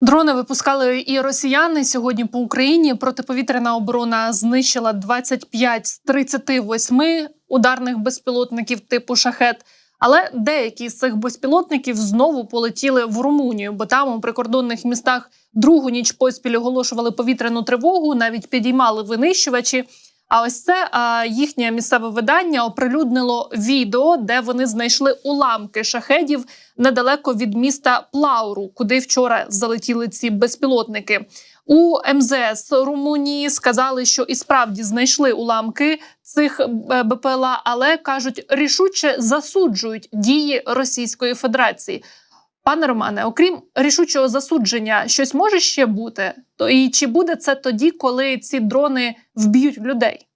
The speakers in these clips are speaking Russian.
Дрони випускали і росіяни сьогодні по Україні. Протиповітряна оборона знищила 25 з 38 ударних безпілотників типу шахет. Але деякі з цих безпілотників знову полетіли в Румунію, бо там у прикордонних містах другу ніч поспіль оголошували повітряну тривогу, навіть підіймали винищувачі. А ось це їхнє місцеве видання оприлюднило відео, де вони знайшли уламки шахедів недалеко від міста Плауру, куди вчора залетіли ці безпілотники. У МЗС Румунії сказали, що і справді знайшли уламки цих е, БПЛА, але кажуть, рішуче засуджують дії Російської Федерації. Пане Романе, окрім рішучого засудження, щось може ще бути? То і чи буде це тоді, коли ці дрони вб'ють людей?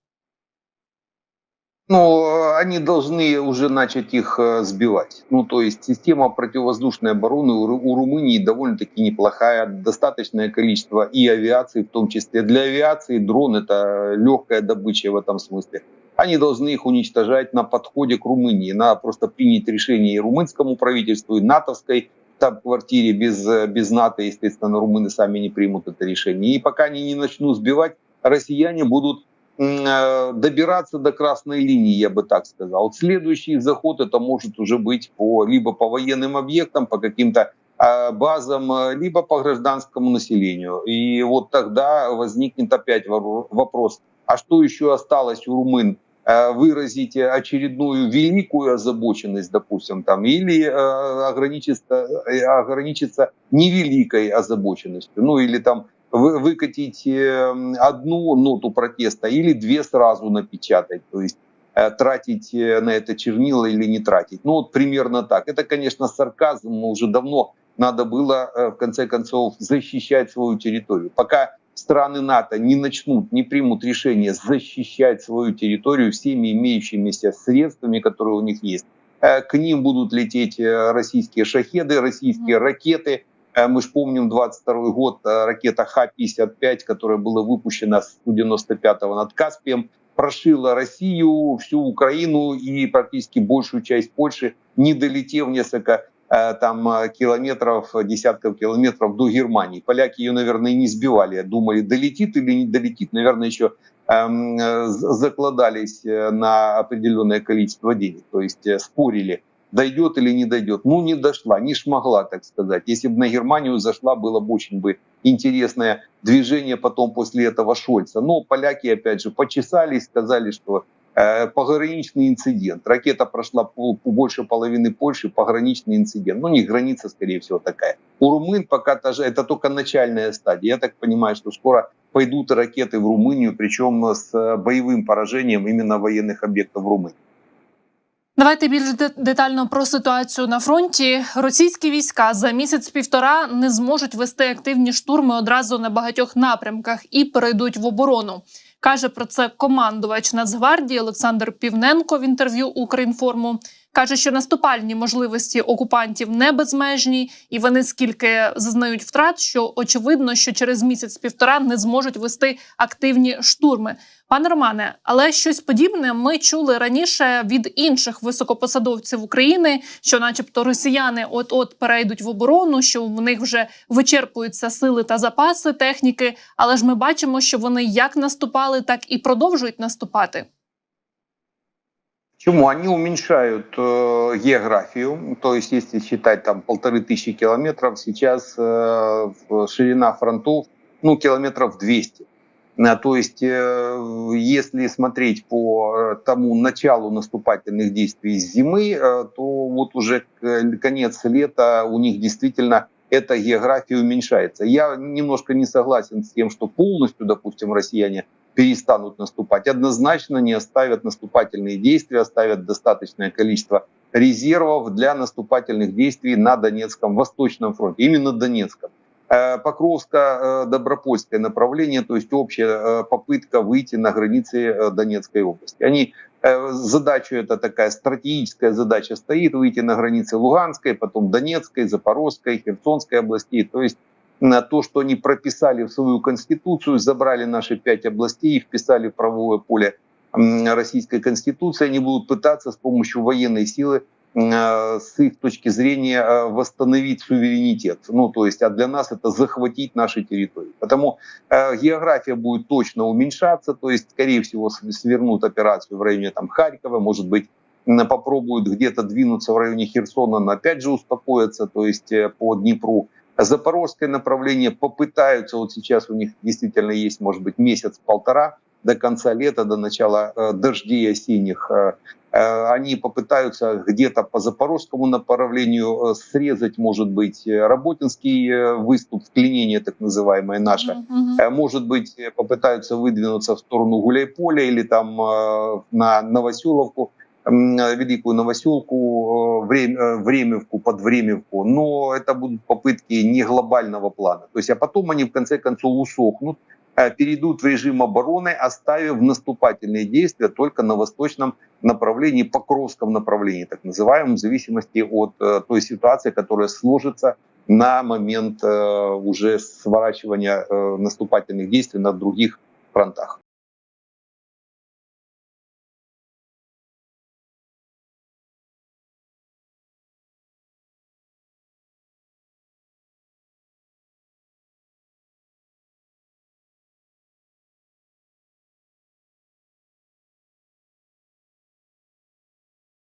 Ну, они должны уже начать их э, сбивать. Ну, то есть система противовоздушной обороны у, Ру- у Румынии довольно-таки неплохая, достаточное количество и авиации в том числе. Для авиации дрон это легкая добыча в этом смысле. Они должны их уничтожать на подходе к Румынии. Надо просто принять решение и румынскому правительству, и натовской там квартире без, без НАТО, естественно, румыны сами не примут это решение. И пока они не начнут сбивать, россияне будут э, добираться до красной линии, я бы так сказал. Следующий заход это может уже быть по либо по военным объектам, по каким-то э, базам, э, либо по гражданскому населению. И вот тогда возникнет опять вопрос, а что еще осталось у румын? Э, Выразить очередную великую озабоченность, допустим, там, или э, ограничиться, э, ограничиться невеликой озабоченностью, ну или там вы- выкатить одну ноту протеста или две сразу напечатать, то есть тратить на это чернила или не тратить. Ну вот примерно так. Это, конечно, сарказм, но уже давно надо было, в конце концов, защищать свою территорию. Пока страны НАТО не начнут, не примут решение защищать свою территорию всеми имеющимися средствами, которые у них есть, э, к ним будут лететь э, российские шахеды, российские ракеты, Э, Мы же помним 22 год, ракета Х-55, которая была выпущена с 95-го над Каспием, прошила Россию, всю Украину и практически большую часть Польши, не долетев несколько там э, километров, десятков километров до Германии. Поляки ее, наверное, не сбивали, думали, долетит или не долетит. Наверное, еще эм, э, закладались э, на определенное количество денег, то есть э, спорили дойдет или не дойдет. Ну, не дошла, не шмогла, так сказать. Если бы на Германию зашла, было бы очень бы интересное движение потом после этого Шольца. Но поляки, опять же, почесались, сказали, что э, пограничный инцидент. Ракета прошла по, по больше половины Польши, пограничный инцидент. Ну, не граница, скорее всего, такая. У румын пока тоже, это только начальная стадия. Я так понимаю, что скоро пойдут ракеты в Румынию, причем с э, боевым поражением именно военных объектов в Румынии. Давайте більш де- детально про ситуацію на фронті. Російські війська за місяць-півтора не зможуть вести активні штурми одразу на багатьох напрямках і перейдуть в оборону. Каже про це командувач Нацгвардії Олександр Півненко в інтерв'ю Українформу. Каже, що наступальні можливості окупантів не безмежні, і вони скільки зазнають втрат, що очевидно, що через місяць-півтора не зможуть вести активні штурми. Пане Романе, але щось подібне ми чули раніше від інших високопосадовців України, що, начебто, росіяни от-от перейдуть в оборону, що в них вже вичерпуються сили та запаси техніки. Але ж ми бачимо, що вони як наступали, так і продовжують наступати. Почему? Они уменьшают э, географию, то есть если считать там полторы тысячи километров, сейчас э, ширина фронтов, ну, километров 200. А, То есть, э, если смотреть по э, тому началу наступательных действий с зимы, э, то вот уже конец лета у них действительно эта география уменьшается. Я немножко не согласен с тем, что полностью, допустим, россияне перестанут наступать. Однозначно не оставят наступательные действия, оставят достаточное количество резервов для наступательных действий на Донецком, Восточном фронте, именно Донецком. Э, Покровско-Добропольское направление, то есть общая э, попытка выйти на границы э, Донецкой области. Они э, задачу это такая стратегическая задача стоит выйти на границы Луганской, потом Донецкой, Запорожской, Херсонской областей. То есть на то, что они прописали в свою конституцию, забрали наши пять областей и вписали в правовое поле российской конституции, они будут пытаться с помощью военной силы э, с их точки зрения э, восстановить суверенитет. Ну, то есть, а для нас это захватить наши территории. Потому э, география будет точно уменьшаться, то есть, скорее всего, свернут операцию в районе там, Харькова, может быть, попробуют где-то двинуться в районе Херсона, но опять же успокоятся, то есть э, по Днепру. Запорожское направление попытаются, вот сейчас у них действительно есть, может быть, месяц-полтора до конца лета, до начала э, дождей осенних, э, э, они попытаются где-то по запорожскому направлению срезать, может быть, Работинский выступ, вклинение так называемое наше. Э, Может быть, попытаются выдвинуться в сторону Гуляйполя или там на Новоселовку, Великую Новоселку, э, э, Времевку, под Времевку. Но это будут попытки не глобального плана. То есть, а потом они в конце концов усохнут, э, перейдут в режим обороны, оставив наступательные действия только на восточном направлении, Покровском направлении, так называемом, в зависимости от той ситуации, которая сложится на момент уже сворачивания наступательных действий на других фронтах.